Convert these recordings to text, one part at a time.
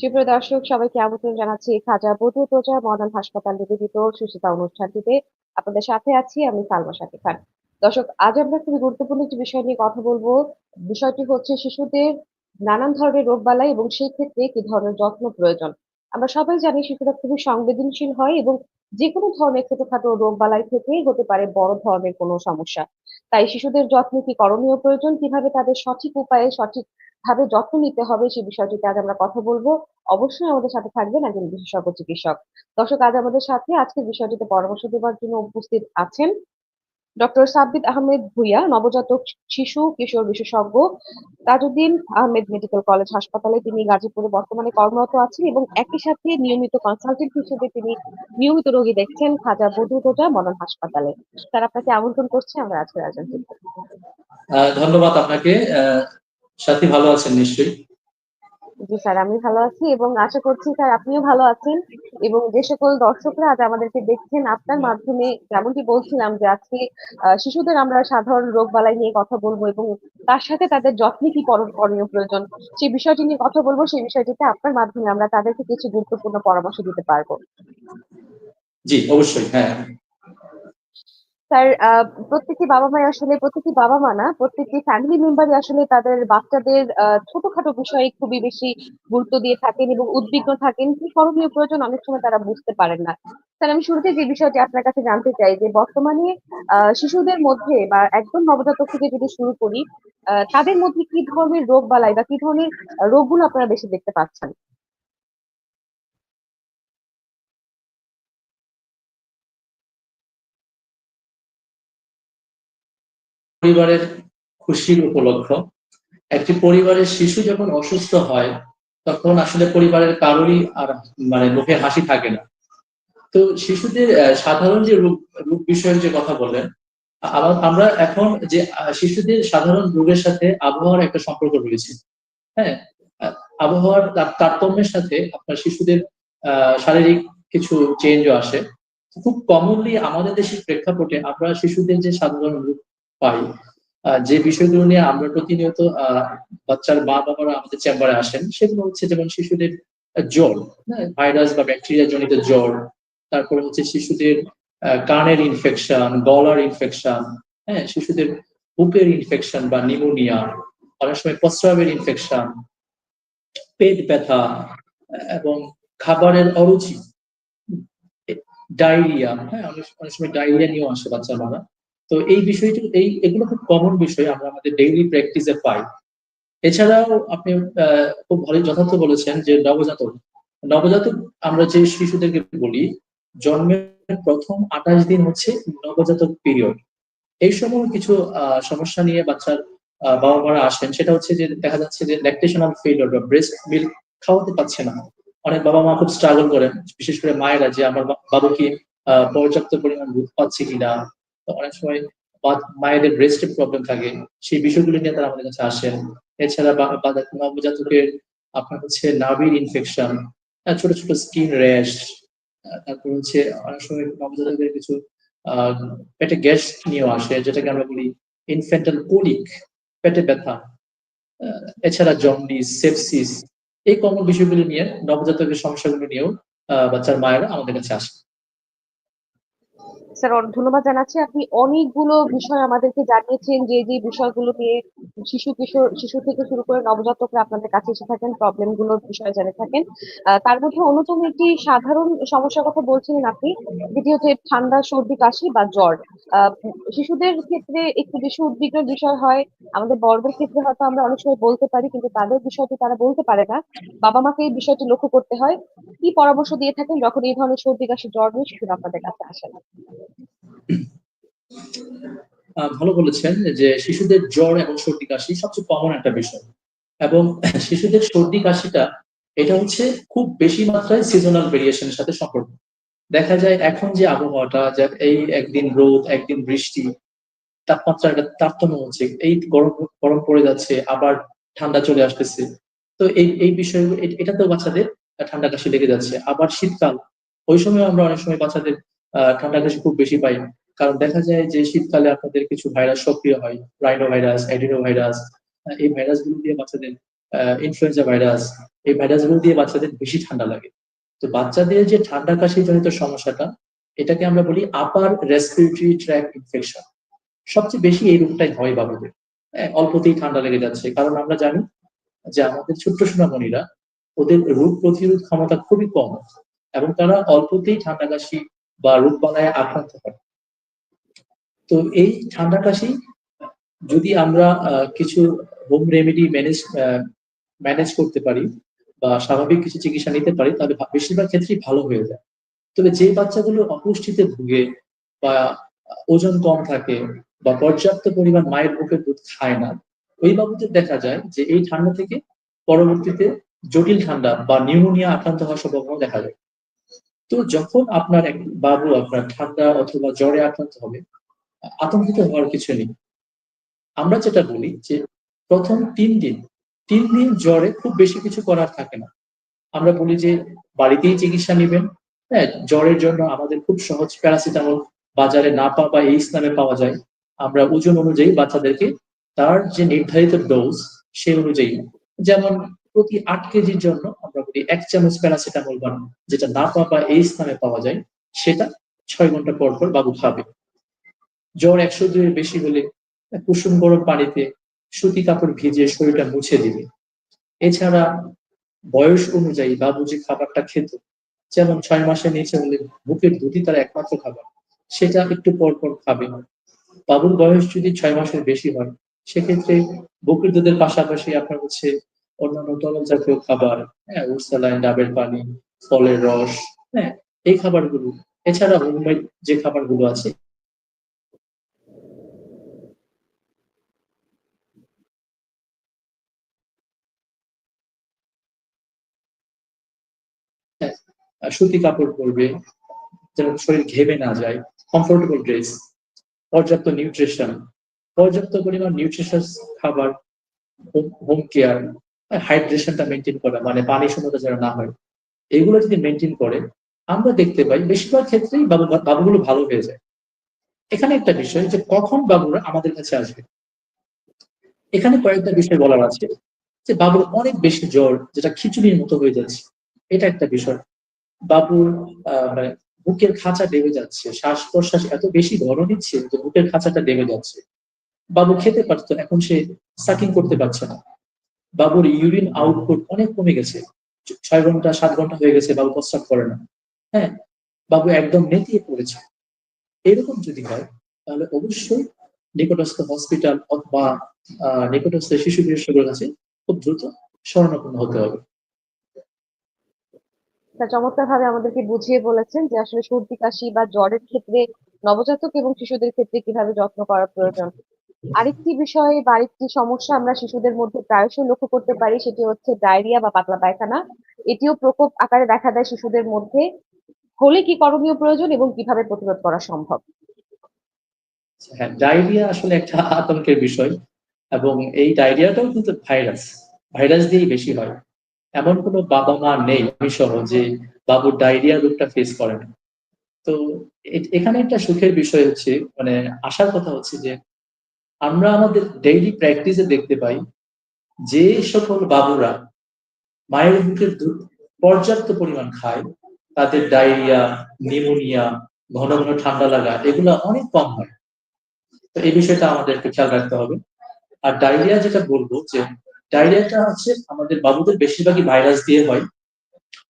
সুপ্রিয় দর্শক, সবাইকে আমন্ত্রণ জানাচ্ছি খাজা বধু প্রজা মডার্ন হাসপাতাল নিবেদিত সুচিতা অনুষ্ঠানটিতে। আপনাদের সাথে আছি আমি সালমা শাকি খান। দর্শক, আজ আমরা খুবই গুরুত্বপূর্ণ একটি বিষয় নিয়ে কথা বলব। বিষয়টি হচ্ছে শিশুদের নানান ধরনের রোগ বালাই এবং সেই ক্ষেত্রে কি ধরনের যত্ন প্রয়োজন। আমরা সবাই জানি শিশুরা খুবই সংবেদনশীল হয় এবং যে কোনো ধরনের ছোটখাটো রোগ বালাই থেকে হতে পারে বড় ধরনের কোনো সমস্যা। তাই শিশুদের যত্ন কি করণীয় প্রয়োজন? কীভাবে তাদের সঠিক উপায়ে সঠিক ভাবে যত্ন নিতে হবে সেই বিষয়টিতে আজ আমরা কথা বলব। অবশ্যই আমাদের সাথে থাকবেন একজন বিশেষজ্ঞ চিকিৎসক। দর্শক, আজ আমাদের সাথে আজকের বিষয়টিতে পরামর্শ দেওয়ার জন্য উপস্থিত আছেন ডক্টর সাব্বির আহমেদ ভুইয়া নবজাতক শিশু কিশোর বিশেষজ্ঞ তাজউদ্দিন আহমেদ মেডিকেল কলেজ হাসপাতালে তিনি গাজীপুরে বর্তমানে কর্মরত আছেন এবং একই সাথে নিয়মিত কনসালটেন্ট হিসেবে তিনি নিয়মিত রোগী দেখছেন খাজা বদরুদোজা মডার্ন হাসপাতালে। স্যার আপনাকে আমন্ত্রণ করছি আমরা আজকের আয়োজনটি আহ, ধন্যবাদ আপনাকে। সাথী ভালো আছেন নিশ্চয়ই? জি স্যার আমি ভালো আছি এবং আশা করছি স্যার আপনিও ভালো আছেন এবং যে সকল দর্শকরা আজ আমাদেরকে দেখছেন আপনার মাধ্যমে যেমনটি বলছিলাম যে আজকে শিশুদের আমরা সাধারণ রোগ বালাই নিয়ে কথা বলব এবং তার সাথে তাদের যত্নে কি করণ- করণীয় প্রয়োজন সেই বিষয়টি নিয়ে কথা বলব সেই বিষয়টিতে আপনার মাধ্যমে আমরা তাদেরকে কিছু গুরুত্বপূর্ণ পরামর্শ দিতে পারব। জি অবশ্যই হ্যাঁ। স্যার প্রত্যেকটি বাবা মাই আসলে, প্রত্যেকটি বাবা মা না, প্রত্যেকটি ফ্যামিলি মেম্বারই আসলে তাদের বাচ্চাদের ছোটখাটো বিষয়ে খুবই বেশি গুরুত্ব দিয়ে থাকেন এবং উদ্বিগ্ন থাকেন, কি করণীয় প্রয়োজন অনেক সময় তারা বুঝতে পারেন না। স্যার, আমি শুরুতে যে বিষয়টি আপনার কাছে জানতে চাই যে বর্তমানে শিশুদের মধ্যে বা একদম নবজাতক থেকে যদি শুরু করি তাদের মধ্যে কি ধরনের রোগ বালাই বা কি ধরনের রোগগুলো আপনারা বেশি দেখতে পাচ্ছেন? পরিবারের খুশির উপলক্ষ। একটি পরিবারের শিশু যখন অসুস্থ হয়, তখন আসলে পরিবারের কারোরই আর মানে মুখে হাসি থাকে না। তো শিশুদের সাধারণ যে রূপ রোগ বিষয়ের যে কথা বললেন আবার আমরা এখন যে শিশুদের সাধারণ রোগের সাথে আবহাওয়ার একটা সম্পর্ক রয়েছে। হ্যাঁ আবহাওয়ার তার- তারতম্যের সাথে আপনার শিশুদের শারীরিক কিছু চেঞ্জও আসে। খুব কমনলি আমাদের দেশের প্রেক্ষাপটে আমরা শিশুদের যে সাধারণ রোগ পাই। যে বিষয়গুলো নিয়ে আমরা প্রতিনিয়ত বাচ্চার মা বাবারা আমাদের চেম্বারে আসেন, সেগুলো হচ্ছে যেমন শিশুদের জ্বর হ্যাঁ ভাইরাস বা ব্যাকটেরিয়া জনিত জ্বর, তারপরে হচ্ছে শিশুদের কানের ইনফেকশন গলার ইনফেকশন হ্যাঁ শিশুদের বুকের ইনফেকশন বা নিউমোনিয়া অনেক সময় প্রস্রাবের ইনফেকশন পেট ব্যথা, এবং খাবারের অরুচি ডায়রিয়া হ্যাঁ অনেক সময় ডায়রিয়া নিয়েও আসে বাচ্চা মারা। তো এই বিষয়টি এই এগুলো খুব কমন বিষয় আমরা আমাদের ডেইলি প্র্যাকটিসে পাই। এছাড়াও আপনি খুব ভালো যথার্থ বলেছেন যে নবজাতক। নবজাতক আমরা যে শিশুদেরকে বলি জন্মের প্রথম আঠাশ দিন হচ্ছে নবজাতক পিরিয়ড এই সময় কিছু সমস্যা নিয়ে বাচ্চার বাবা মারা আসেন সেটা হচ্ছে যে দেখা যাচ্ছে যে ল্যাকটেশনাল ফেলিওর বা ব্রেস্ট মিল্ক খাওয়াতে পারছে না। অনেক বাবা মা খুব স্ট্রাগল করেন বিশেষ করে মায়েরা যে আমার বা- বাবু কি আহ, পর্যাপ্ত পরিমাণ দুধ পাচ্ছে কিনা অনেক সময় মায়েদের ব্রেস্টের প্রবলেম থাকে, সেই বিষয়গুলো নিয়ে তারা আমাদের কাছে আসেন। এছাড়া নবজাতকের আপনার হচ্ছে নাভির ইনফেকশন ছোট ছোট স্কিন র্যাশ তারপর হচ্ছে অনেক সময় নবজাতকের কিছু পেটে গ্যাস নিয়েও আসে, যেটাকে আমরা বলি ইনফেন্টাল কোলিক পেটে ব্যথা এছাড়া জন্ডিস সেপসিস এই কমন বিষয়গুলো নিয়ে নবজাতকের সমস্যাগুলো নিয়েও বাচ্চার মায়েরা আমাদের কাছে আসে স্যার, অনেক ধন্যবাদ জানাচ্ছি। আপনি অনেকগুলো বিষয় আমাদেরকে জানিয়েছেন, যে যে বিষয়গুলো নিয়ে শিশু কিশোর, শিশু থেকে শুরু করে নবজাতকরা আপনাদের কাছে এসে থাকেন প্রবলেমগুলোর বিষয়ে জেনে থাকেন। তার মধ্যে অন্যতম একটি সাধারণ সমস্যার কথা বলছিলেন আপনি, যেটি হচ্ছে ঠান্ডা সর্দি, কাশি বা জ্বর। শিশুদের ক্ষেত্রে একটু বেশি উদ্বিগ্নের বিষয় হয়। আমাদের বড়দের ক্ষেত্রে হয়তো আমরা অনেক সময় বলতে পারি, কিন্তু তাদের বিষয়টি তারা বলতে পারে না। বাবা মাকে এই বিষয়টি লক্ষ্য করতে হয়। কি পরামর্শ দিয়ে থাকেন যখন এই ধরনের সর্দি, কাশি, জ্বর নিয়ে শিশুরা আপনাদের কাছে আসেন ভালো বলেছেন যে শিশুদের জ্বর এবং সর্দি কাশি সবচেয়ে কমন একটা বিষয়। এবং শিশুদের সর্দি কাশিটা, এটা হচ্ছে খুব বেশি মাত্রায় সিজনাল ভেরিয়েশনের সাথে সম্পর্ক দেখা যায় এখন যে আবহাওয়াটা, যে এই একদিন রোদ, একদিন বৃষ্টি তাপমাত্রা একটা তারতম্য হচ্ছে, এই গরম গরম পড়ে যাচ্ছে, আবার ঠান্ডা চলে আসতেছে। তো এই এই বিষয়গুলো এ- এটাতেও বাচ্চাদের ঠান্ডা কাশি লেগে যাচ্ছে। আবার শীতকাল, ওই সময় আমরা অনেক সময় বাচ্চাদের ঠান্ডা কাশি খুব বেশি পাই। কারণ দেখা যায় যে শীতকালে আপনাদের কিছু ভাইরাস সক্রিয় হয় রাইনো ভাইরাস অ্যাডিনো ভাইরাস এই ভাইরাসগুলো দিয়ে বাচ্চাদের ইনফ্লুয়েঞ্জা ভাইরাস এই ভাইরাসগুলো দিয়ে বাচ্চাদের বেশি ঠান্ডা লাগে। তো বাচ্চাদের যে ঠান্ডা কাশি জনিত সমস্যাটা এটাকে আমরা বলি আপার রেসপিরেটরি ট্র্যাক ইনফেকশন সবচেয়ে বেশি এই রোগটাই হয় বাবুদের। হ্যাঁ, অল্পতেই ঠান্ডা লেগে যাচ্ছে। কারণ আমরা জানি যে আমাদের ছোট্ট সোনামণিরা ওদের রোগ প্রতিরোধ ক্ষমতা খুবই কম এবং তারা অল্পতেই ঠান্ডা কাশি বা রোগ বালায় আক্রান্ত হয়। তো এই ঠান্ডা কাশি যদি আমরা কিছু হোম রেমেডি ম্যানেজ ম্যানেজ করতে পারি বা স্বাভাবিক কিছু চিকিৎসা নিতে পারি, তাহলে বেশিরভাগ ক্ষেত্রেই ভালো হয়ে যায়। তবে যে বাচ্চাগুলো অপুষ্টিতে ভুগে বা ওজন কম থাকে বা পর্যাপ্ত পরিমাণ মায়ের বুকে দুধ খায় না, ওই বাবুদের দেখা যায় যে এই ঠান্ডা থেকে পরবর্তীতে জটিল ঠান্ডা বা নিউমোনিয়া আক্রান্ত হওয়ার সম্ভাবনা দেখা যায়। তো যখন আপনার এক বাবু আপনার ঠান্ডা অথবা জ্বরে আক্রান্ত হবে, আতঙ্কিত হওয়ার কিছু নেই। আমরা যেটা বলি যে প্রথম তিন দিন তিন দিন জ্বরে খুব বেশি কিছু করার থাকে না। আমরা বলি যে বাড়িতেই চিকিৎসা নেবেন। হ্যাঁ জ্বরের জন্য আমাদের খুব সহজ প্যারাসিটামল বাজারে না পাওয়া বা এই ইসলামে পাওয়া যায়। আমরা ওজন অনুযায়ী বাচ্চাদেরকে তার যে নির্ধারিত ডোজ, সেই অনুযায়ী। যেমন প্রতি আট কেজির জন্য বলি এক চামচ প্যারাসিটামল বা যেটা না বা এই স্থানে পাওয়া যায়, সেটা ছয় ঘণ্টা পর পর বাবু খাবে। জ্বর একশো দুইয়ের বেশি হলে কুসুম গরম পানিতে সুতি কাপড় ভিজিয়ে শরীরটা মুছে দিবে। এছাড়া বয়স অনুযায়ী বাবু যে খাবারটা খেত, যেমন ছয় মাসের নিচে হলে বুকের দুধই তার একমাত্র খাবার, সেটা একটু পর পর খাবে। বাবুর বয়স যদি ছয় মাসের বেশি হয়, সেক্ষেত্রে বুকের দুধের পাশাপাশি আপনার হচ্ছে অন্যান্য তরল জাতীয় খাবার হ্যাঁ উর্সালাইন ডাবের পানি ফলের রস হ্যাঁ এই খাবারগুলো। এছাড়া হোমমেড যে খাবারগুলো আছে। আহ, সুতি কাপড় পরবে যেন শরীর ঘেমে না যায় কমফোর্টেবল ড্রেস পর্যাপ্ত নিউট্রিশন পর্যাপ্ত পরিমাণ নিউট্রিশাস খাবার হোম কেয়ার হাইড্রেশনটা মেনটেন করা মানে পানি শূন্যতা যেন না হয়, এগুলো যদি মেনটেন করে, আমরা দেখতে পাই বেশিরভাগ ক্ষেত্রেই বাবু, বাবুগুলো ভালো হয়ে যায়। এখানে একটা বিষয় যে কখন বাবুরা আমাদের কাছে আসবে? এখানে কয়েকটা বিষয় বলার আছে যে বাবুর অনেক বেশি জ্বর, যেটা খিচুড়ির মতো হয়ে যাচ্ছে। এটা একটা বিষয়। বাবুর মানে বুকের খাঁচা ডেবে যাচ্ছে শ্বাস প্রশ্বাস এত বেশি ঘন নিচ্ছে যে বুকের খাঁচাটা ডেবে যাচ্ছে। বাবু খেতে পারতো এখন সে সাকিং করতে পারছে না। বাবুর ইউরিন আউটপুট অনেক কমে গেছে। ছয় ঘণ্টা, সাত ঘণ্টা হয়ে গেছে, বাবু প্রস্রাব করে না। হ্যাঁ বাবু একদম নেতিয়ে পড়েছে। এরকম যদি হয়, তাহলে অবশ্যই নিকটস্থ হসপিটাল অথবা নিকটস্থ শিশু বিশেষজ্ঞের কাছে খুব দ্রুত শরণাপন্ন হতে হবে। চমৎকার ভাবে আমাদেরকে বুঝিয়ে বলেছেন যে আসলে সর্দি, কাশি বা জ্বরের ক্ষেত্রে নবজাতক এবং শিশুদের ক্ষেত্রে কীভাবে যত্ন করা প্রয়োজন। আরেকটি বিষয় বা আরেকটি সমস্যা আমরা শিশুদের মধ্যে প্রায়শই লক্ষ্য করতে পারি সেটি হচ্ছে ডায়রিয়া বা পাতলা পায়খানা। এটিও প্রকোপ আকারে দেখা দেয় শিশুদের মধ্যে। হলে কি করণীয় প্রয়োজন এবং কীভাবে প্রতিরোধ করা সম্ভব? হ্যাঁ ডায়রিয়া আসলে একটা আতঙ্কের বিষয় এবং এই ডায়রিয়াটাও কিন্তু ভাইরাস। ভাইরাস দিয়েই বেশি হয়। এমন কোনো বাবা মা নেই আমি সহ যে বাবুর ডায়রিয়া রোগটা ফেস করে না তো এখানে একটা সুখের বিষয় হচ্ছে মানে আসার কথা হচ্ছে যে আমরা আমাদের ডেইলি প্র্যাকটিসে দেখতে পাই যে সকল বাবুরা মায়ের বুকের দুধ পর্যাপ্ত পরিমাণ খায়, তাদের ডায়রিয়া নিউমোনিয়া ঘন ঘন ঠান্ডা লাগা, এগুলো অনেক কম হয়। তো এই বিষয়টা আমাদের একটু খেয়াল রাখতে হবে। আর ডায়রিয়া যেটা বলব যে ডায়রিয়াটা হচ্ছে আমাদের বাবুদের বেশিরভাগই ভাইরাস দিয়ে হয়।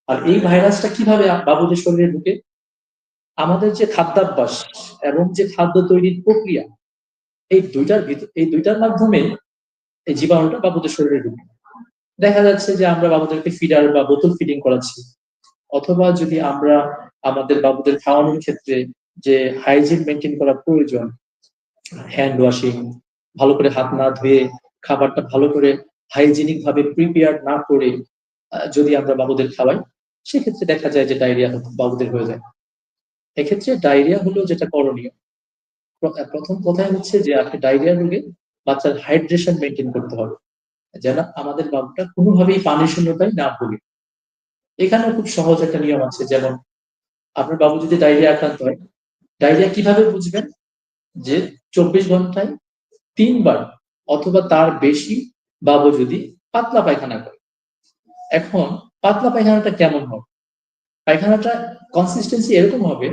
আর এই ভাইরাসটা কীভাবে বাবুদের শরীরে ঢুকে? আমাদের যে খাদ্যাভ্যাস এবং যে খাদ্য তৈরির প্রক্রিয়া এই দুইটার এই দুইটার মাধ্যমে এই জীবাণুটা বাবুদের শরীরে ঢুকে দেখা যাচ্ছে যে আমরা বাবুদেরকে ফিডার বা বোতল ফিডিং করাচ্ছি। অথবা যদি আমরা আমাদের বাবুদের খাওয়ানোর ক্ষেত্রে যে হাইজিন মেনটেন করা প্রয়োজন হ্যান্ড ওয়াশিং ভালো করে হাত না ধুয়ে খাবারটা ভালো করে হাইজিনিক ভাবে প্রিপেয়ার না করে যদি আমরা বাবুদের খাওয়াই, সেক্ষেত্রে দেখা যায় যে ডায়রিয়া বাবুদের হয়ে যায়। এক্ষেত্রে ডায়রিয়া হলো যেটা করণীয় প্রথম কথাই হচ্ছে যে আপনি ডায়রিয়া রোগে বাচ্চার হাইড্রেশন মেনটেন করতে হবে, যেন আমাদের বাবুটা কোনোভাবেই পানি শূন্যতায় না ভুগে। এখানে খুব সহজ একটা নিয়ম আছে, যেমন আপনার বাবু যদি ডায়রিয়া আক্রান্ত হয়, ডায়রিয়া কীভাবে বুঝবেন? যে চব্বিশ ঘন্টায় তিনবার অথবা তার বেশি বাবু যদি পাতলা পায়খানা করে। এখন পাতলা পায়খানাটা কেমন হবে? পায়খানাটা কনসিস্টেন্সি এরকম হবে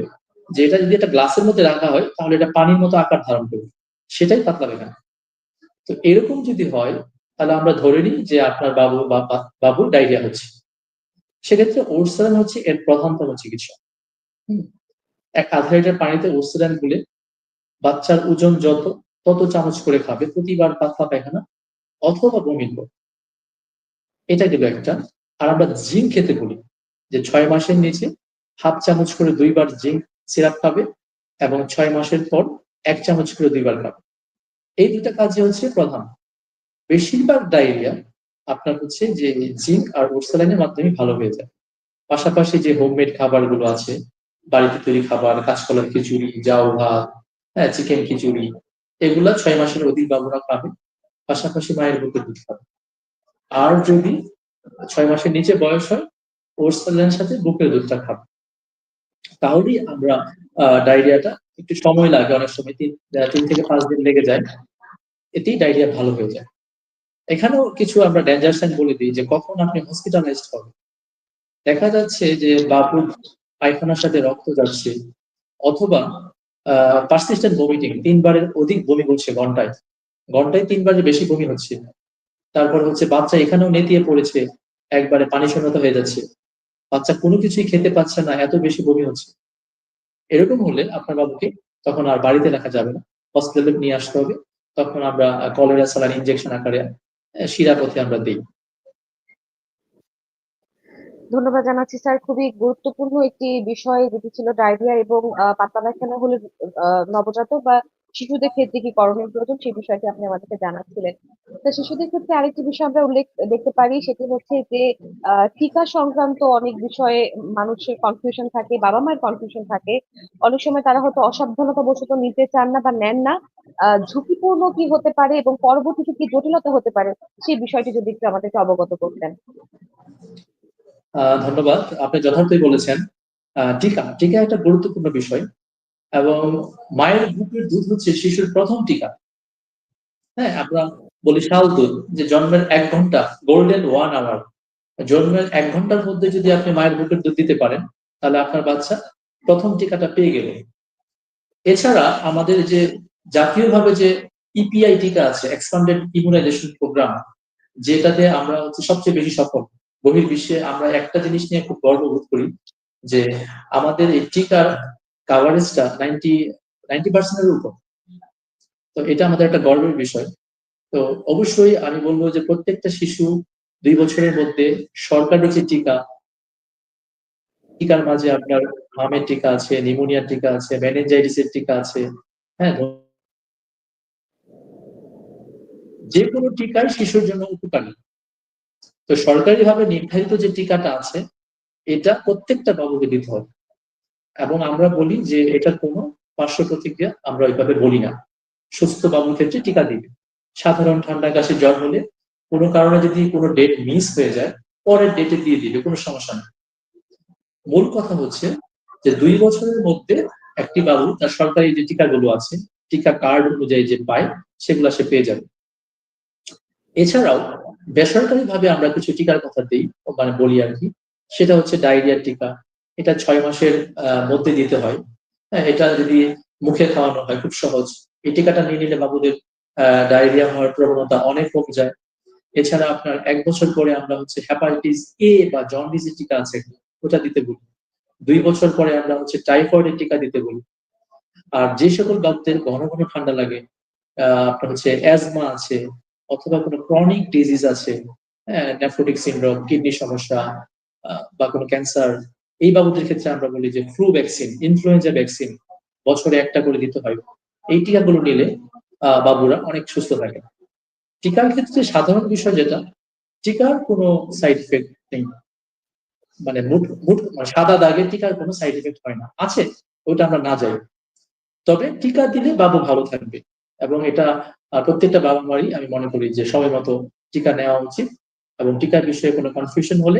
যে এটা যদি একটা গ্লাসের মধ্যে রাখা হয়, তাহলে এটা পানির মতো আকার ধারণ করবে। সেটাই পাতলা পায়খানা তো এরকম যদি হয়, তাহলে আমরা ধরে নিই যে আপনার বাবু বা বা- বাবুর ডায়রিয়া হচ্ছে। সেক্ষেত্রে ওরসালান হচ্ছে এর প্রধানতম চিকিৎসা। এক আধা লিটার পানিতে ওরসালান গুলে বাচ্চার ওজন যত, তত চামচ করে খাবে প্রতিবার পাতলা পায়খানা অথবা পর। এটা গেল একটা। আর আমরা জিঙ্ক খেতে বলি, যে ছয় মাসের নিচে হাফ চামচ করে দুইবার জিঙ্ক সিরাপ খাবে এবং ছয় মাসের পর এক চামচ করে দুইবার খাবে। এই দুটা কাজই হচ্ছে প্রধান। বেশিরভাগ ডায়রিয়া আপনার হচ্ছে যে জিঙ্ক আর ওরসালাইনের মাধ্যমে ভালো হয়ে যায়। পাশাপাশি যে হোমমেড খাবারগুলো আছে, বাড়িতে তৈরি খাবার, কাঁচকলার খিচুড়ি জাউ ভাত হ্যাঁ চিকেন খিচুড়ি, এগুলা ছয় মাসের অধিক বাবুরা খাবে পাশাপাশি মায়ের বুকে দুধ খাবে। আর যদি ছয় মাসের নিচে বয়স হয়, ওরসালাইনের সাথে বুকের দুধটা খাবে। তাহলেই আমরা ডায়রিয়াটা একটু সময় লাগে অনেক সময়, তিন তিন থেকে পাঁচ দিন লেগে যায়, এতেই ডায়রিয়া ভালো হয়ে যায়। এখানেও কিছু আমরা ডেঞ্জার সাইন বলে দিই যে কখন আপনি হসপিটালাইজড হবেন। দেখা যাচ্ছে যে বাবুর পায়খানার সাথে রক্ত যাচ্ছে অথবা পারসিস্টেন্ট ভমিটিং তিনবারের অধিক বমি করছে ঘন্টায়। ঘন্টায় তিনবারের বেশি বমি হচ্ছে। তারপর হচ্ছে বাচ্চা এখানেও নেতিয়ে পড়েছে, একবারে পানি শূন্যতা হয়ে যাচ্ছে। বাচ্চা কোনো কিছুই খেতে পাচ্ছে না, এত বেশি বমি হচ্ছে। এরকম হলে আপনার বাবুকে তখন আর বাড়িতে রাখা যাবে না। হসপিটালে নিয়ে আসতে হবে। তখন আমরা কলেরা সালান ইনজেকশন আকারে শিরাপথে আমরা দিই। ধন্যবাদ জানাচ্ছি স্যার। খুবই গুরুত্বপূর্ণ একটি বিষয়, যেটি ছিল ডায়রিয়া এবং পাতলা পায়খানা হলে নবজাতক বা শিশুদের ক্ষেত্রে কি করণীয় প্রয়োজন, সেই বিষয়টি আপনি আমাদেরকে জানাচ্ছিলেন। তো শিশুদের ক্ষেত্রে আরেকটি বিষয় আমরা উল্লেখ, দেখতে পারি, সেটি হচ্ছে যে টিকা সংক্রান্ত অনেক বিষয়ে মানুষের কনফিউশন থাকে, বাবা মায়ের কনফিউশন থাকে। অনেক সময় তারা হয়তো অসাবধানতা বশত নিতে চান না বা নেন না। ঝুঁকিপূর্ণ কি হতে পারে এবং পরবর্তীতে কি জটিলতা হতে পারে, সেই বিষয়টি যদি একটু আমাদেরকে অবগত করতেন। ধন্যবাদ। আপনি যথার্থই বলেছেন। টিকা টিকা একটা গুরুত্বপূর্ণ বিষয়। এবং মায়ের বুকের দুধ হচ্ছে শিশুর প্রথম টিকা। হ্যাঁ আমরা বলি শাল দুধ, যে জন্মের এক ঘণ্টা গোল্ডেন ওয়ান আওয়ার জন্মের এক ঘণ্টার মধ্যে যদি আপনি মায়ের বুকের দুধ দিতে পারেন, তাহলে আপনার বাচ্চা প্রথম টিকাটা পেয়ে গেল। এছাড়া আমাদের যে জাতীয়ভাবে যে ইপিআই টিকা আছে এক্সপান্ডেড ইমিউনাইজেশন প্রোগ্রাম যেটাতে আমরা হচ্ছে সবচেয়ে বেশি সফল। বহির্বিশ্বে আমরা একটা জিনিস নিয়ে খুব গর্ববোধ করি, যে আমাদের এই টিকার কাভারেজটা নাইনটি নাইনটি পার্সেন্টের উপর। তো এটা আমাদের একটা গর্বের বিষয়। তো অবশ্যই আমি বলব যে প্রত্যেকটা শিশু দুই বছরের মধ্যে সরকারি যে টিকা, টিকার মাঝে আপনার হামের টিকা আছে নিউমোনিয়ার টিকা আছে মেনেঞ্জাইটিসের টিকা আছে হ্যাঁ যে কোনো টিকাই শিশুর জন্য উপকারী। তো সরকারিভাবে নির্ধারিত যে টিকাটা আছে, এটা প্রত্যেকটা বাবুকে দিতে হবে। এবং আমরা বলি যে এটার কোনো পার্শ্ব প্রতিক্রিয়া আমরা ওইভাবে বলি না। সুস্থ বাবুর ক্ষেত্রে টিকা দিবে। সাধারণ ঠান্ডা কাশি জ্বর হলে কোনো কারণে যদি কোনো ডেট মিস হয়ে যায়, পরের ডেটে দিয়ে দিবে, কোনো সমস্যা নেই। মূল কথা হচ্ছে যে দুই বছরের মধ্যে একটি বাবু তার সরকারি যে টিকাগুলো আছে, টিকা কার্ড অনুযায়ী যে পায়, সেগুলো সে পেয়ে যাবে। এছাড়াও বেসরকারি ভাবে আমরা কিছু টিকার কথা দিই মানে বলি আর কি। সেটা হচ্ছে ডায়রিয়ার টিকা এটা ছয় মাসের মধ্যে দিতে হয়। হ্যাঁ এটা যদি মুখে খাওয়ানো হয়, খুব সহজ। এই টিকাটা নিয়ে নিলে বাবুদের ডায়রিয়া হওয়ার প্রবণতা অনেক কমে যায়। এছাড়া আপনার এক বছর পরে আমরা হচ্ছে হ্যাপাটাইটিস এ বা জন্ডিসের টিকা আছে, ওটা দিতে বলি। দুই বছর পরে আমরা হচ্ছে টাইফয়েডের টিকা দিতে বলি। আর যে সকল বাবুদের ঘন ঘন ঠান্ডা লাগে আপনার হচ্ছে অ্যাজমা আছে, অথবা কোনো ক্রনিক ডিজিজ আছে নেফ্রোটিক সিনড্রোম কিডনি সমস্যা বা কোনো ক্যান্সার এই বাবুদের ক্ষেত্রে আমরা বলি যে ফ্লু ভ্যাকসিন ইনফ্লুয়েঞ্জা ভ্যাকসিন বছরে একটা করে দিতে হয়। এই টিকাগুলো নিলে বাবুরা অনেক সুস্থ থাকে। টিকার ক্ষেত্রে সাধারণ বিষয় যেটা, টিকার কোনো সাইড ইফেক্ট নেই। মানে মুঠ মুঠ মানে সাদা দাগে টিকার কোনো সাইড ইফেক্ট হয় না। আছে, ওটা আমরা না যাই তবে টিকা দিলে বাবু ভালো থাকবে এবং এটা প্রত্যেকটা বাবা মারই আমি মনে করি যে সময় মতো টিকা নেওয়া উচিত এবং টিকার বিষয়ে কোনো কনফিউশন হলে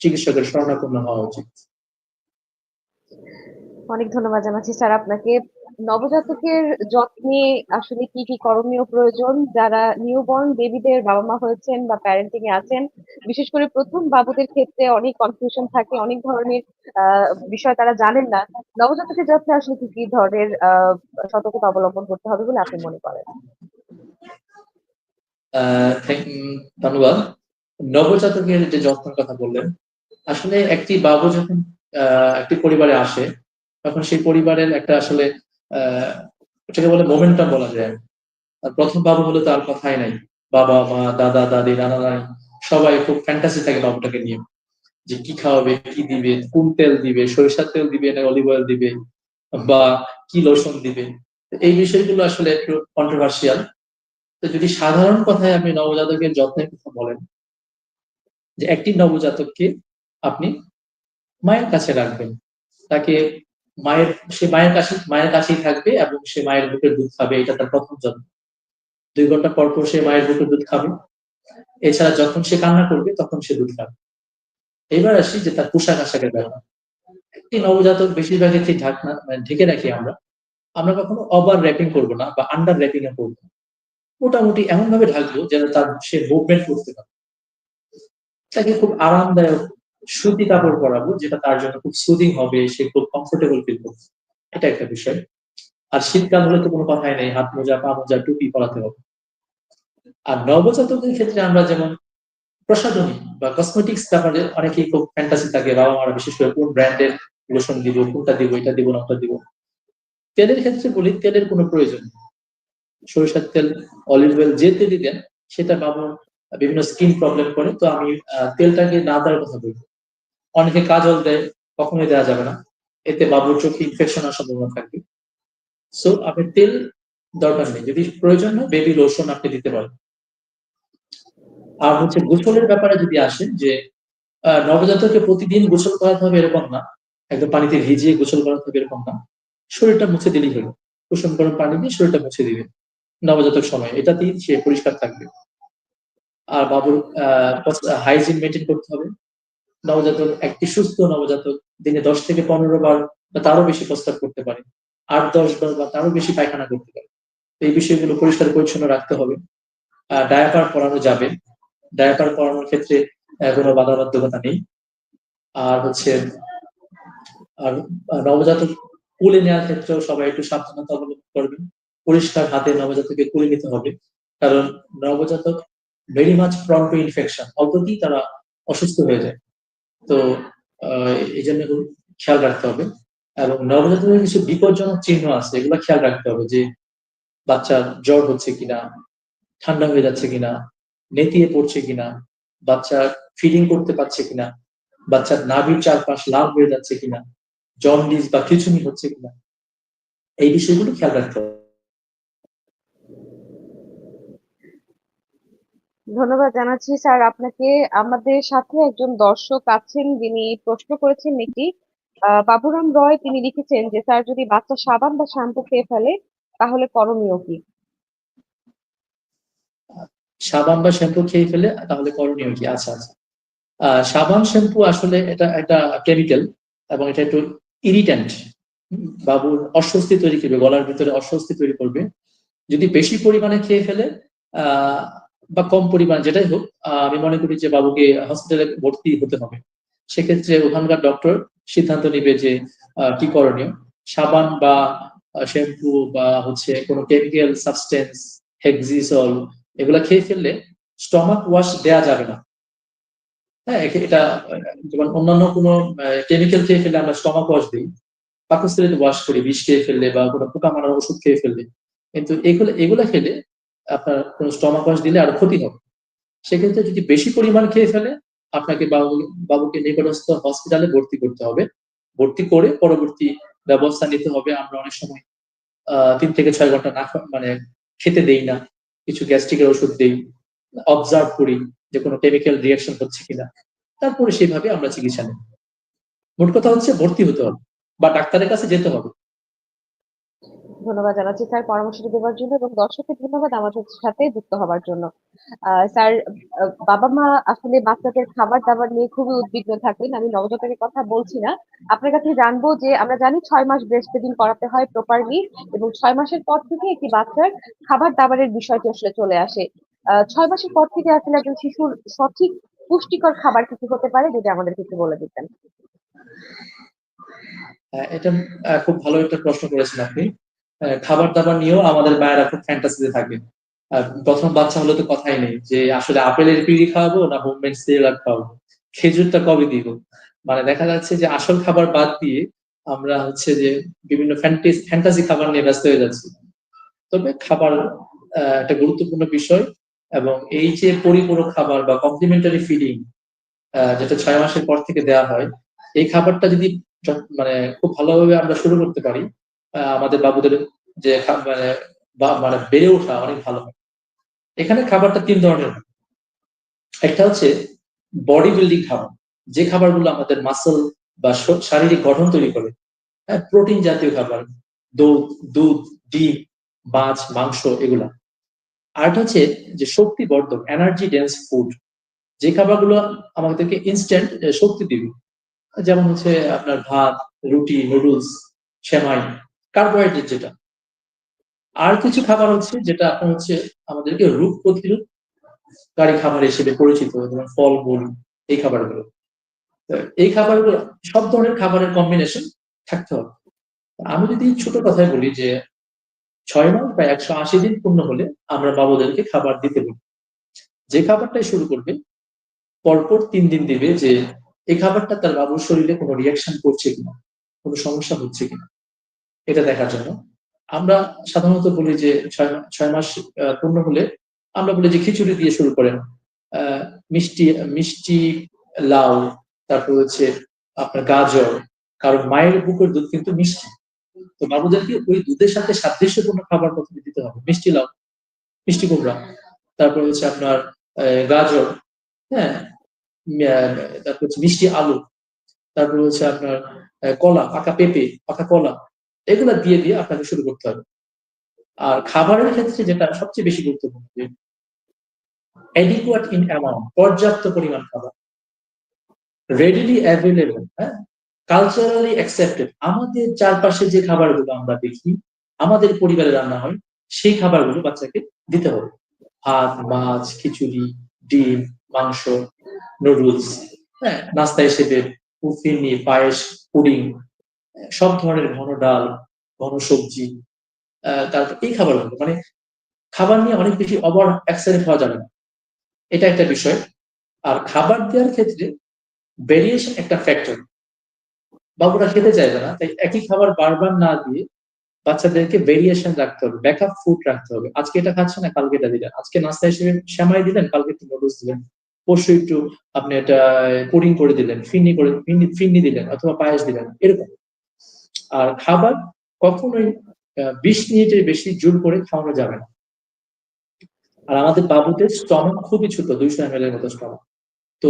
চিকিৎসকের শরণাপন্ন হওয়া উচিত অনেক ধন্যবাদ জানাচ্ছি স্যার আপনাকে নবজাতকের যত্নে আসলে কি, কি করণীয় প্রয়োজন? যারা নিউবর্ন বেবিদের বাবা-মা হয়েছেন বা প্যারেন্টিং এ আছেন, বিশেষ করে প্রথম বাবুদের ক্ষেত্রে অনেক কনফিউশন থাকে, অনেক ধরনের বিষয় তারা জানেন না। নবজাতকের যত্নে আসলে কি, কি ধরনের সতর্কতা অবলম্বন করতে হবে বলে আপনি মনে করেন? ধন্যবাদ। নবজাতকের যে যত্নের কথা বললেন, আসলে একটি বাবু যখন একটি পরিবারে আসে, তখন সেই পরিবারের একটা আসলে আ এটাকে বলে মোমেন্টাম বলা যায়। আর ১ম বাবু হলে তো আর কথাই নাই। বাবা-মা, দাদা-দাদি, নানা-নানি সবাই খুব ফ্যান্টাসি থাকে বাবুটাকে নিয়ে। যে কি খাওয়াবে, কি দিবে, কোন তেল দিবে, সরিষার তেল দিবে না অলিভ অয়েল দিবে বা কি লোশন দিবে। এই বিষয়গুলো আসলে একটু কন্ট্রোভার্সিয়াল। তো যদি সাধারণ কথায় আপনি নবজাতকের যত্নের কথা বলেন যে একটি নবজাতককে আপনি মায়ের কাছে রাখবেন। তাকে মায়ের সে মায়ের কাছে মায়ের কাছেই থাকবে এবং সে মায়ের বুকের দুধ খাবে এটা তার প্রথম যত্ন। দুই ঘণ্টা পর, পর সে মায়ের বুকের দুধ খাবে। এছাড়া যখন সে কান্না করবে তখন সে দুধ খাবে। এবার আসি যে তার পোশাক-আশাকের ব্যাপার। একটি নবজাতক বেশিরভাগ ক্ষেত্রেই ঢাকনা মানে ঢেকে রাখি আমরা। আমরা কখনো ওভার র‍্যাপিং করব না বা আন্ডার র‍্যাপিং এ করব না। মোটামুটি এমনভাবে ঢাকবো যেন তার সে মুভমেন্ট করতে পারে। তাকে খুব আরামদায়ক সুতি কাপড় পরাবো যেটা তার জন্য খুব সুদিং হবে, সে খুব কমফোর্টেবল ফিল করবে। এটা একটা বিষয়। আর শীতকাল হলে তো কোনো কথাই নেই। হাত মোজা, পা মোজা, টুপি পরাতে হবে। আর নবজাতকের ক্ষেত্রে আমরা যেমন প্রসাধনী বা কসমেটিক্স ব্যাপারে অনেকেই খুব ফ্যান্টাসি থাকে। বাবা-মারা বিশেষ করে কোন ব্র্যান্ডের লোশন দিব, কোনটা দিব, এটা দিব না দিব। তেলের ক্ষেত্রে বলি তেলের কোনো প্রয়োজন। সরিষার তেল, অলিভ অয়েল যে তেলই দেন সেটা বাবুর বিভিন্ন স্কিন প্রবলেম করে। তো আমি তেলটাকে না দেওয়ার কথা বলব। অনেকে কাজল দেয়, কখনোই দেওয়া যাবে না। এতে বাবুর চোখে ইনফেকশন সম্ভাবনা থাকবে। সো আপনি তেল দরকার নেই। যদি প্রয়োজন হয় বেবি লোশন আপনি দিতে পারেন। আর হচ্ছে গোসলের ব্যাপারে যদি আসেন যে আ নবজাতককে প্রতিদিন গোসল করাতে হবে এরকম না। একদম পানিতে ভিজিয়ে গোসল করাতে হবে এরকম না। শরীরটা মুছে দিলেই হলো। কুসুম গরম পানি দিয়ে শরীরটা মুছে দিবেন। নবজাতক সময়ে এটাতেই সে পরিষ্কার থাকবে। আর বাবুর হাইজিন মেনটেন করতে হবে। নবজাতক, একটি সুস্থ নবজাতক দিনে ১০ থেকে ১৫ বার বা তারও বেশি প্রস্তাব করতে পারে। ৮-১০ বার বা তারও বেশি পায়খানা করতে পারে। এই বিষয়গুলো পরিষ্কার পরিচ্ছন্ন রাখতে হবে। ডায়াপার পরানো যাবে। ডায়াপার পরানোর ক্ষেত্রে কোনো বাধাবন্ধকতা নেই। আর হচ্ছে, আর নবজাতক কোলে নেওয়ার ক্ষেত্রেও সবাই একটু সাবধানতা অবলম্বন করবেন। পরিষ্কার হাতে নবজাতককে কোলে নিতে হবে। কারণ নবজাতক very much prone to infection. অল্পতেই তারা অসুস্থ হয়ে যায়। তো এজন্য খুব খেয়াল রাখতে হবে। এবং নবজাতকের কিছু বিপজ্জনক চিহ্ন আছে। এগুলো খেয়াল রাখতে হবে যে বাচ্চার জ্বর হচ্ছে কিনা, ঠান্ডা হয়ে যাচ্ছে কিনা, নেতিয়ে পড়ছে কিনা, বাচ্চা ফিডিং করতে পারছে কিনা, বাচ্চার নাভির চারপাশ লাল হয়ে যাচ্ছে কিনা, জন্ডিস বা খিঁচুনি হচ্ছে কিনা। এই বিষয়গুলো খেয়াল রাখতে হবে। ধন্যবাদ জানাচ্ছি স্যার আপনাকে। আমাদের সাথে একজন দর্শক আছেন যিনি প্রশ্ন করেছেন। আ বাবুরাম রয় তিনি লিখেছেন যে স্যার যদি বাচ্চা সাবান বা শ্যাম্পু খেয়ে ফেলে তাহলে করণীয় কি? সাবান বা শ্যাম্পু খেয়ে ফেলে তাহলে করণীয় কি? আচ্ছা, আচ্ছা। সাবান শ্যাম্পু আসলে এটা একটা কেমিক্যাল এবং এটা একটু ইরিট্যান্ট। হুম? বাবুর অস্বস্তি তৈরি করবে, গলার ভিতরে অস্বস্তি তৈরি করবে। যদি বেশি পরিমাণে খেয়ে ফেলে বা কম পরিমাণ যেটাই হোক, আমি মনে করি যে বাবুকে হসপিটালে ভর্তি হতে হবে। সেক্ষেত্রে ওখানকার ডক্টর সিদ্ধান্ত নিবে যে কি করণীয়। সাবান বা শ্যাম্পু বা হচ্ছে কোনো কেমিক্যাল সাবস্টেন্স, হেক্সিসল এগুলা খেয়ে ফেললে স্টমাক ওয়াশ দেয়া যাবে না। হ্যাঁ? এটা যেমন অন্যান্য কোনো কেমিক্যাল খেয়ে ফেললে আমরা স্টমাক ওয়াশ দেই। পাকস্থলীতে ওয়াশ করি বিষ খেয়ে ফেললে বা কোন পোকা মারার ওষুধ খেয়ে ফেললে। কিন্তু এগুলো এগুলা খেলে আপনার কোনো ওয়াশ দিলে আরও ক্ষতি হবে। সেক্ষেত্রে যদি বেশি পরিমাণ খেয়ে ফেলে, আপনাকে বাবুকে নিকটস্থ হসপিটালে ভর্তি করতে হবে। ভর্তি করে পরবর্তী ব্যবস্থা নিতে হবে। আমরা অনেক সময় ৩ থেকে ছয় ঘণ্টা না মানে খেতে দেই না। কিছু গ্যাস্ট্রিকের ওষুধ দেই। অবজার্ভ করি যে কোনো কেমিক্যাল রিঅ্যাকশন হচ্ছে কিনা। তারপরে সেভাবে আমরা চিকিৎসা নেব। মোট কথা হচ্ছে ভর্তি হতে হবে বা ডাক্তারের কাছে যেতে হবে। ধন্যবাদ জানাচ্ছি স্যার পরামর্শটি দেওয়ার জন্য এবং দর্শককে ধন্যবাদ আমাদের সাথে যুক্ত হবার জন্য। স্যার বাবা-মা আসলে বাচ্চাদের খাবার-দাবার নিয়ে খুবই উদ্বিগ্ন থাকেন। আমি নবজাতকের কথা বলছি না। আপনার কাছে জানব যে আমরা জানি ছয় মাস ব্রেস্ট ফিডিং করাতে হয় প্রপারলি এবং ছয় মাসের পর থেকে একটি বাচ্চার খাবার-দাবারের বিষয়টি আসলে চলে আসে। ৬ মাসের পর থেকে আসলে একজন শিশুর সঠিক পুষ্টিকর খাবার কি, হতে পারে যদি আমাদেরকে একটু বলে দিতেন? এটা খুব ভালো একটা প্রশ্ন করেছেন আপনি। অ্যা খাবার-দাবার নিয়েও আমাদের মায়েরা খুব ফ্যান্টাসিতে থাকে। ১ম বাচ্চা হলে তো কথাই নেই যে আসলে আপেলের পিড়ি খাওয়াবো না হোমমেড সিরিয়াল খাওয়াবো। খেজুরটা কবে দিব? মানে দেখা যাচ্ছে যে আসল খাবার বাদ দিয়ে আমরা হচ্ছে যে বিভিন্ন ফ্যান্টিস খাবার নিয়ে ব্যস্ত হয়ে যাচ্ছি। তবে খাবার একটা গুরুত্বপূর্ণ বিষয় এবং এই যে পরিপূরক খাবার বা কমপ্লিমেন্টারি ফিডিং যেটা ছয় মাসের পর থেকে দেওয়া হয়, এই খাবারটা যদি মানে খুব ভালোভাবে আমরা শুরু করতে পারি, আমাদের বাবুদের যে মানে মানে বেড়ে ওঠা অনেক ভালো হয়। এখানে খাবারটা তিন ধরনের। একটা হচ্ছে বডি বিল্ডিং খাবার। যে খাবারগুলো আমাদের মাসল বা শারীরিক গঠন তৈরি করে। হ্যাঁ? প্রোটিন জাতীয় খাবার। দৌদ দুধ, ডিম, মাছ, মাংস এগুলা। আরেকটা হচ্ছে যে শক্তি বর্ধক এনার্জি ডেন্স ফুড। যে খাবারগুলো আমাদেরকে ইনস্ট্যান্ট শক্তি দিবে। যেমন হচ্ছে আপনার ভাত, রুটি, নুডলস, সেমাই, কার্বোহাইড্রেট যেটা। আর কিছু খাবার হচ্ছে যেটা আপনার হচ্ছে আমাদেরকে রোগ প্রতিরোধকারী খাবার হিসেবে পরিচিত যেমন ফলমূল এই খাবারগুলো। এই খাবারগুলো সব ধরনের খাবারের কম্বিনেশন থাকতে হবে। আমি যদি ছোট কথায় বলি যে ছয় মাস বা ১৮০ দিন পূর্ণ হলে আমরা বাবুদেরকে খাবার দিতে বলি। যে খাবারটাই শুরু করবে, পরপর তিন দিন দিবে যে এই খাবারটা তার বাবুর শরীরে কোনো রিঅ্যাকশন করছে কিনা, কোনো সমস্যা হচ্ছে কিনা। এটা দেখার জন্য। আমরা সাধারণত বলি যে ৬ মা ৬ মাস পূর্ণ হলে আমরা বলি যে খিচুড়ি দিয়ে শুরু করেন। মিষ্টি মিষ্টি লাউ, তারপর হচ্ছে আপনার গাজর। কারণ মায়ের বুকের দুধ কিন্তু মিষ্টি। তো বাবুদেরকে ওই দুধের সাথে সাদৃশ্যপূর্ণ খাবার প্রথমে দিতে হবে। মিষ্টি লাউ, মিষ্টি কুমড়া। তারপর হচ্ছে আপনার গাজর, হ্যাঁ? তারপর হচ্ছে মিষ্টি আলু। তারপর হচ্ছে আপনার কলা, পাকা পেঁপে, পাকা কলা। এগুলা দিয়ে, দিয়ে আপনাকে শুরু করতে হবে। আর খাবারের ক্ষেত্রে যেটা সবচেয়ে বেশি গুরুত্বপূর্ণ যে in amount পর্যাপ্ত পরিমাণ খাবার। রেডিলি available, হ্যাঁ? কালচারালি অ্যাকসেপ্টেড আমাদের চারপাশে যে খাবারগুলো আমরা দেখি, আমাদের পরিবারে রান্না হয়, সেই খাবারগুলো বাচ্চাকে দিতে হবে। ভাত, মাছ, খিচুড়ি, ডিম, মাংস, নুডলস, হ্যাঁ? নাস্তা হিসেবে পায়েস, পুডিং, সব ধরনের ঘন ডাল, ঘন সবজি, তারপর এই খাবারগুলো মানে খাবার নিয়ে অনেক বেশি ওভার এক্সাইটেড হওয়া যাবে না। এটা একটা বিষয়। আর খাবার দেওয়ার ক্ষেত্রে ভেরিয়েশন একটা ফ্যাক্টর। বাবুরা খেতে চাইবে না। তাই একই খাবার বারবার না দিয়ে বাচ্চাদেরকে ভেরিয়েশন রাখতে হবে। ব্যাকআপ ফুড রাখতে হবে। আজকে এটা খাচ্ছে না, কালকে এটা দিলেন। আজকে নাস্তা হিসেবে সেমাই দিলেন, কালকে একটু নুডলস দিলেন। পরশু একটু আপনি এটা পুডিং করে দিলেন, ফিন্নি করে ফিরনি ফিরনি দিলেন অথবা পায়েস দিলেন। এরকম। আর খাবার কখনোই ২০ মিনিটের বেশি জোর করে খাওয়ানো যাবে না। আর আমাদের বাবুদের স্টমাক খুবই ছোট ২০০ এমএল এর মতো স্টমাক। তো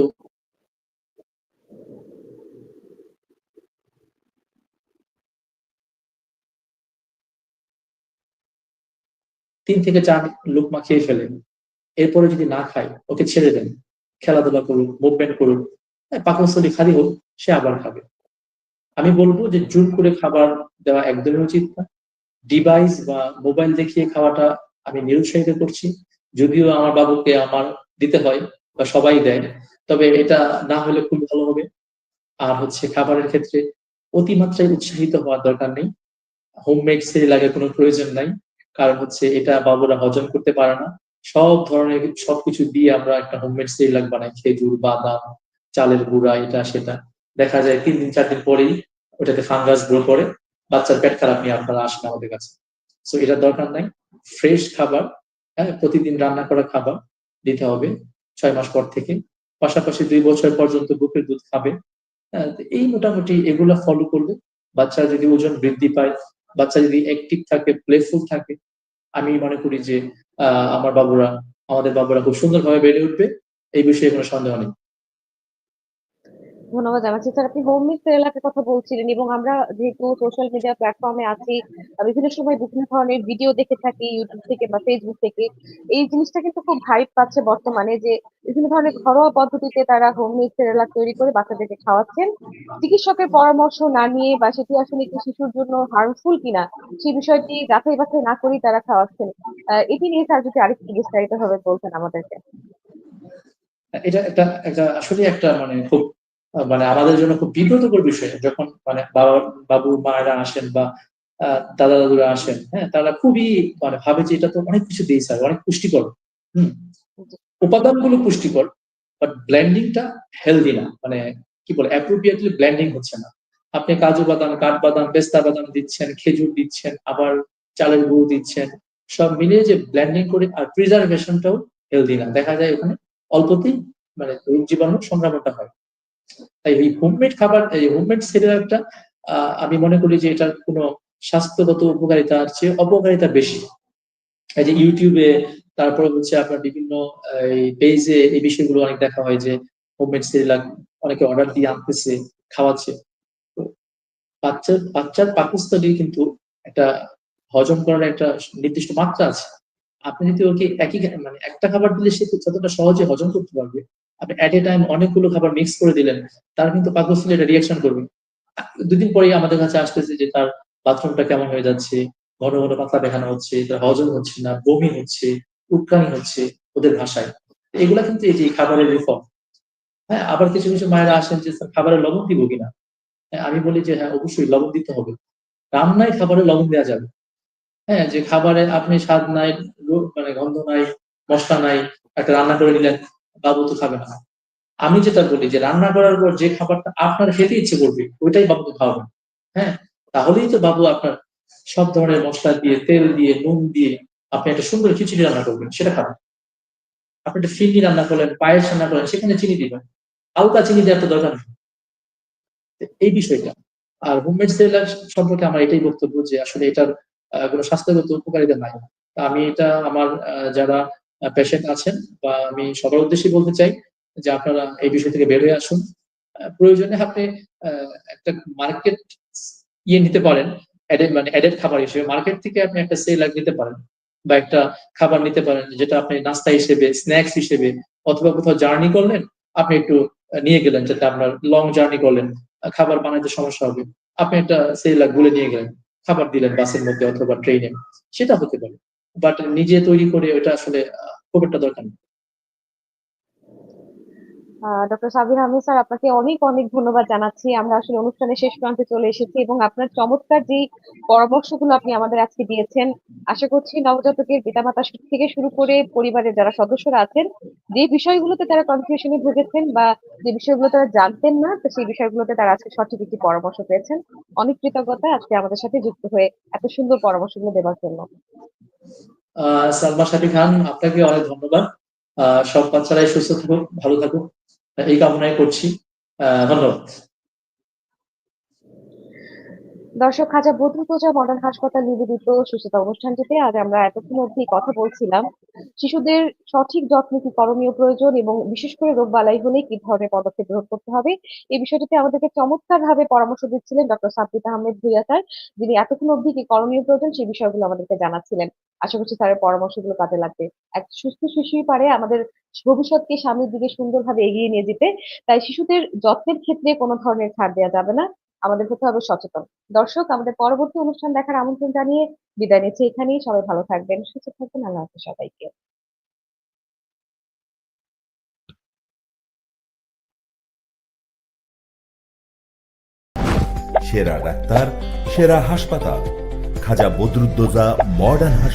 তিন থেকে ৪ লুকমা খেয়ে ফেলেন এরপরে যদি না খায়, ওকে ছেড়ে দেন। খেলাধুলা করুক, মুভমেন্ট করুক, হ্যাঁ? পাকস্থলী খালি হোক, সে আবার খাবে। আমি বলব যে জোর করে খাবার দেওয়া একদমই উচিত না। ডিভাইস বা মোবাইল দেখিয়ে খাওয়াটা আমি নিরুৎসাহিত করছি। যদিও আমার বাবুকে আমার দিতে হয় বা সবাই দেয়। তবে এটা না হলে খুব ভালো হবে। আর হচ্ছে খাবারের ক্ষেত্রে অতিমাত্রায় উৎসাহিত হওয়ার দরকার নেই। হোমমেড সিরিয়ালের কোনো প্রয়োজন নাই। কারণ হচ্ছে এটা বাবুরা হজম করতে পারে না। সব ধরনের সবকিছু দিয়ে আমরা একটা হোমমেড সিরিয়াল বানাই। খেজুর, বাদাম, চালের গুঁড়া, এটা সেটা। দেখা যায় ৩ দিন ৪ দিন পরেই ওটাতে ফাঙ্গাস গ্রো করে। বাচ্চার পেট খারাপ নিয়ে আপনারা আসেন আমাদের কাছে। সো এটার দরকার নাই। ফ্রেশ খাবার, হ্যাঁ? প্রতিদিন রান্না করা খাবার দিতে হবে ছয় মাস পর থেকে। পাশাপাশি দুই বছর পর্যন্ত বুকের দুধ খাবে। হ্যাঁ? এই মোটামুটি এগুলা ফলো করলে বাচ্চা যদি ওজন বৃদ্ধি পায়, বাচ্চা যদি অ্যাক্টিভ থাকে, প্লেফুল থাকে, আমি মনে করি যে আমার বাবুরা, আমাদের বাবুরা খুব সুন্দরভাবে বেড়ে উঠবে। এই বিষয়ে কোনো সন্দেহ নেই। ধন্যবাদ জানাচ্ছি। স্যার আপনি হোমমেড সেরেলাক এর কথা বলছিলেন এবং আমরা যেহেতু সোশ্যাল মিডিয়া প্ল্যাটফর্ম আছি, বিভিন্ন সময় বিভিন্ন ধরনের ভিডিও দেখে থাকি ইউটিউব থেকে বা ফেসবুক থেকে। এই জিনিসটা কিন্তু খুব হাইপ পাচ্ছে বর্তমানে যে বিভিন্ন ধরনের ঘরোয়া পদ্ধতিতে তারা হোম হোমমেড সেরেলাক তৈরি করে বাচ্চাদেরকে খাওয়াচ্ছেন। চিকিৎসকের পরামর্শ না নিয়ে বা সেটি আসলে একটি শিশুর জন্য হার্মফুল কিনা সেই বিষয়টি যাচাই বাছাই না করেই তারা খাওয়াচ্ছেন। এটি নিয়ে স্যার যদি আরেকটু বিস্তারিতভাবে বলতেন আমাদেরকে। এটা একটা একটা আসলেই একটা মানে খুব মানে আমাদের জন্য খুব বিব্রতকর বিষয়। যখন মানে বাবা বাবু মায়েরা আসেন বা আ দাদা-দাদুরা আসেন, হ্যাঁ? তারা খুবই মানে ভাবে যে এটা তো অনেক কিছু স্যার, অনেক পুষ্টিকর। হম। উপাদানগুলো পুষ্টিকর, বাট ব্লেন্ডিং টা হেলথি না। মানে কি বলে appropriately ব্লেন্ডিং হচ্ছে না। আপনি কাজু বাদাম, কাঠবাদাম, পেস্তা বাদাম দিচ্ছেন, খেজুর দিচ্ছেন, আবার চালের গুঁড়ো দিচ্ছেন। সব মিলিয়ে যে ব্লেন্ডিং করে আর প্রিজার্ভেশন টাও হেলথি না। দেখা যায় ওখানে অল্পতেই মানে রোগ জীবাণু সংক্রমণটা হয়। তাই এই হোমমেড খাবার এই হোমমেড সেরেলাকটা আ আমি মনে করি যে এটার কোন স্বাস্থ্যগত উপকারিতার চেয়ে অপকারিতা বেশি। এই যে এ তারপরে হচ্ছে আপনার বিভিন্ন এই পেইজে এই বিষয়গুলো অনেক দেখা হয় যে হোমমেড সেরেলাক অনেকে অর্ডার দিয়ে আনতেছে, খাওয়াচ্ছে। বাচ্চার বাচ্চার পাকস্থলী কিন্তু একটা হজম করার একটা নির্দিষ্ট মাত্রা আছে। আপনি যদি ওকে একই মানে একটা খাবার দিলে সে যতটা সহজে হজম করতে পারবে, আপনি এট এ টাইম অনেকগুলো খাবার মিক্স করে দিলেন, তার কিন্তু পাকস্থলী একটা রিঅ্যাকশন করবে। ২ পরেই আমাদের কাছে আসতেছে যে তার বাথরুমটা কেমন হয়ে যাচ্ছে, ঘন, ঘন পাতলা দেখানো হচ্ছে, তার হজম হচ্ছে না, বমি হচ্ছে, উৎকানি হচ্ছে ওদের ভাষায়। এগুলা কিন্তু এই যে খাবারের রিফর্ম। হ্যাঁ? আবার কিছু, কিছু মায়েরা আসেন যে স্যার খাবারে লবণ দিব কিনা? হ্যাঁ, আমি বলি যে হ্যাঁ, অবশ্যই লবণ দিতে হবে। রান্নায় খাবারে লবণ দেওয়া যাবে। হ্যাঁ, যে খাবারে আপনি স্বাদ নাই, মানে গন্ধ নাই, মশলা নাই, একটা রান্না করে নিলেন, বাবু তো খাবে না। আমি যেটা বলি যে রান্না করার পর যে খাবারটা আপনার খেতে ইচ্ছে করবে, ওইটাই বাবুকে খাওয়াবেন। হ্যাঁ? তাহলেই তো বাবু আপনার সব ধরনের মশলা দিয়ে, তেল দিয়ে, নুন দিয়ে আপনি একটা সুন্দর খিচুড়ি রান্না করবেন, সেটা খাবে। আপনি একটা ফিরনি রান্না করলেন, পায়েস রান্না করলেন, সেখানে চিনি দিবেন। হালকা চিনি দেওয়ার তো দরকার নেই। এই বিষয়টা। আর হোমমেড সেরেলাক সম্পর্কে আমার এটাই বক্তব্য যে আসলে এটার কোনো স্বাস্থ্যগত উপকারিতা নাই। আমি এটা আমার যারা পেশেন্ট আছেন বা আমি সবার উদ্দেশ্যেই বলতে চাই যে আপনারা এই বিষয় থেকে বের হয়ে আসুন। প্রয়োজনে আপনি একটা মার্কেট ইয়ে নিতে পারেন, মানে এডেড খাবার হিসেবে মার্কেট থেকে আপনি একটা সেরেলাক নিতে পারেন বা একটা খাবার নিতে পারেন যেটা আপনি নাস্তা হিসেবে, স্ন্যাকস হিসেবে অথবা কোথাও জার্নি করলেন, আপনি একটু নিয়ে গেলেন যাতে আপনার লং জার্নি করলেন, খাবার বানাইতে সমস্যা হবে। আপনি একটা সেরেলাক গুলে নিয়ে গেলেন। খাবার দিলেন বাসের মধ্যে অথবা ট্রেনে। সেটা হতে পারে। বাট নিজে তৈরি করে ওইটা আসলে খুব একটা দরকার নেই। ডক্টর সাবির আহমেদ স্যার আপনাকে অনেক, অনেক ধন্যবাদ জানাচ্ছি। আমরা আসলে অনুষ্ঠানের শেষ প্রান্তে চলে এসেছি এবং আপনার চমৎকার যেই পরামর্শগুলো আপনি আমাদের আজকে দিয়েছেন, আশা করছি নবজাতকের পিতামাতা থেকে শুরু করে পরিবারের যারা সদস্যরা আছেন, যে বিষয়গুলোতে তারা কনফিউশন ভুগেছেন বা যে বিষয়গুলো তারা জানতেন না, তো সেই বিষয়গুলোতে তারা আজকে সঠিক একটি পরামর্শ পেয়েছেন। অনেক কৃতজ্ঞতা আজকে আমাদের সাথে যুক্ত হয়ে এত সুন্দর পরামর্শগুলো দেওয়ার জন্য। সালমা শাহী খান আপনাকে অনেক ধন্যবাদ। সব বাচ্চারাই সুস্থ থাকুক, ভালো থাকুক। এই কামনাই করছি। ধন্যবাদ। দর্শক খাজা বদরুদ্দোজা মডার্ন হাসপাতাল নিবেদিত সুস্থতা অনুষ্ঠানটিতে আজ আমরা এতক্ষণ অবধি কথা বলছিলাম। শিশুদের সঠিক যত্ন কি করণীয় প্রয়োজন এবং বিশেষ করে রোগ বালাই হলে কি ধরনের পদক্ষেপ গ্রহণ করতে হবে, এই বিষয়টিতে আমাদেরকে চমৎকার ভাবে পরামর্শ দিচ্ছিলেন ডক্টর সাব্বির আহমেদ ভূঁইয়া স্যার, যিনি এতক্ষণ অবধি কি করণীয় প্রয়োজন সেই বিষয়গুলো আমাদেরকে জানাচ্ছিলেন। আশা করছি স্যারের পরামর্শগুলো কাজে লাগবে। এক সুস্থ শিশুই পারে আমাদের ভবিষ্যৎকে সামনের দিকে সুন্দরভাবে এগিয়ে নিয়ে যেতে। তাই শিশুদের যত্নের ক্ষেত্রে কোনো ধরনের ছাড় দেওয়া যাবে না। আমাদের হতে হবে সচেতন। দর্শক আমাদের পরবর্তী অনুষ্ঠান দেখার আমন্ত্রণ জানিয়ে বিদায় নিচ্ছি এখানেই। সবাই ভালো থাকবেন, সুস্থ থাকবেন। আল্লাহ হাফেজ সবাইকে। সেরা ডাক্তার, সেরা হাসপাতাল। খাজা বদরুদ্দোজা মডার্ন হাসপাতাল